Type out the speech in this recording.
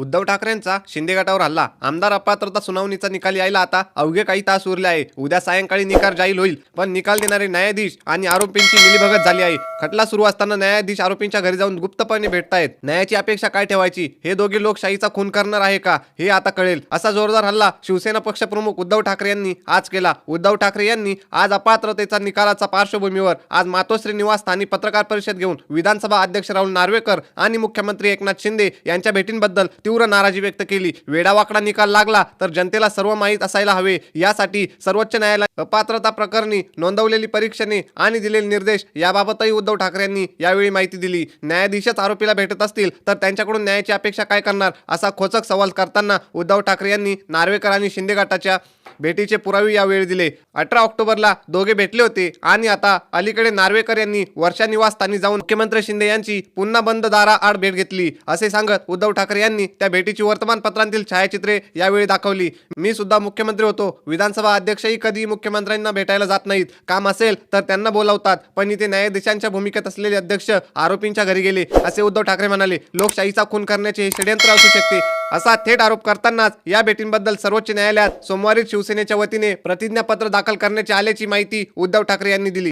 उद्धव ठाकरेंचा शिंदे गटावर हल्ला. आमदार अपात्रता सुनावणीचा निकाल यायला आता अवघे काही तास उरले आहे. उद्या सायंकाळी निकाल जाहीर होईल. पण निकाल देणारे न्यायाधीश आणि आरोपींची मिलीभगत झाली आहे. खटला सुरू असताना न्यायाधीश आरोपींच्या घरी जाऊन गुप्तपणे भेटतायत. न्यायाची अपेक्षा काय ठेवायची? हे दोघे लोकशाहीचा खून करणार आहे का? हे आता कळेल. असा जोरदार हल्ला शिवसेना पक्षप्रमुख उद्धव ठाकरे यांनी आज केला. उद्धव ठाकरे यांनी आज अपात्रतेचा निकालाचा पार्श्वभूमीवर आज मातोश्री निवासस्थानी पत्रकार परिषद घेऊन विधानसभा अध्यक्ष राहुल नार्वेकर आणि मुख्यमंत्री एकनाथ शिंदे यांच्या भेटींबद्दल तीव्र नाराजी व्यक्त केली. वेडावाकडा निकाल लागला तर जनतेला सर्व माहीत असायला हवे. यासाठी सर्वोच्च न्यायालय अपात्रता प्रकरणी नोंदवलेली परीक्षणे आणि दिलेले निर्देश याबाबतही उद्धव ठाकरे यांनी यावेळी माहिती दिली. न्यायाधीशच आरोपीला भेटत असतील तर त्यांच्याकडून न्यायाची अपेक्षा काय करणार? असा खोचक सवाल करताना उद्धव ठाकरे यांनी नार्वेकर आणि शिंदे गटाच्या भेटीचे पुरावे यावेळी दिले. अठरा ऑक्टोबरला दोघे भेटले होते आणि आता अलीकडे नार्वेकर यांनी वर्षा निवासस्थानी जाऊन मुख्यमंत्री शिंदे यांची पुन्हा बंद दारा आड भेट घेतली असे सांगत उद्धव ठाकरे यांनी त्या भेटीची वर्तमानपत्रांतील छायाचित्रे यावेळी दाखवली. मी सुद्धा मुख्यमंत्री होतो. विधानसभा अध्यक्षही कधी मुख्यमंत्र्यांना भेटायला जात नाहीत. काम असेल तर त्यांना बोलावतात. पण इथे न्यायाधीशांच्या भूमिकेत असलेले अध्यक्ष आरोपींच्या घरी गेले. असे उद्धव ठाकरे म्हणाले लोकशाहीचा खून करण्याचे हे षडयंत्र असू शकते. असा थेट आरोप करतानाच या भेटींबद्दल सर्वोच्च न्यायालयात सोमवारी शिवसेनेच्या वतीने प्रतिज्ञापत्र दाखल करण्याचे आल्याची माहिती उद्धव ठाकरे यांनी दिली.